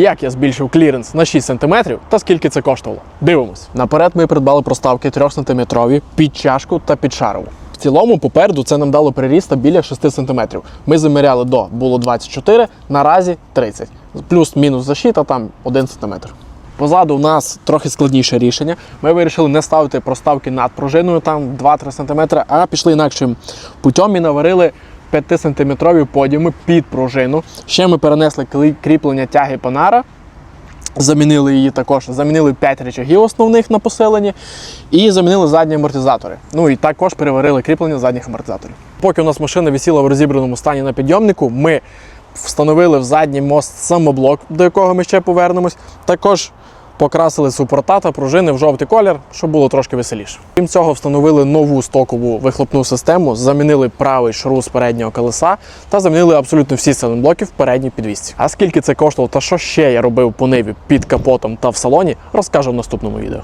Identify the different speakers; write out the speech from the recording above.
Speaker 1: як я збільшив кліренс на 6 см та скільки це коштувало. Дивимось. Наперед ми придбали проставки 3 см під чашку та під шарову. В цілому, попереду це нам дало приріста біля 6 см. Ми заміряли до було 24, наразі 30. Плюс-мінус защита там 1 см. Позаду у нас трохи складніше рішення. Ми вирішили не ставити проставки над пружиною, там 2-3 см, а пішли інакшим путем і наварили 5-сантиметрові подіуми під пружину. Ще ми перенесли кріплення тяги панара. Замінили її також, замінили 5 речагів основних на посиленні і замінили задні амортизатори. Ну і також переварили кріплення задніх амортизаторів. Поки у нас машина висіла в розібраному стані на підйомнику, ми встановили в задній мост самоблок, до якого ми ще повернемось. Також покрасили супорта та пружини в жовтий колір, щоб було трошки веселіше. Крім цього, встановили нову стокову вихлопну систему, замінили правий шрус переднього колеса та замінили абсолютно всі сайлентблоки в передній підвісці. А скільки це коштувало та що ще я робив по ниві під капотом та в салоні, розкажу в наступному відео.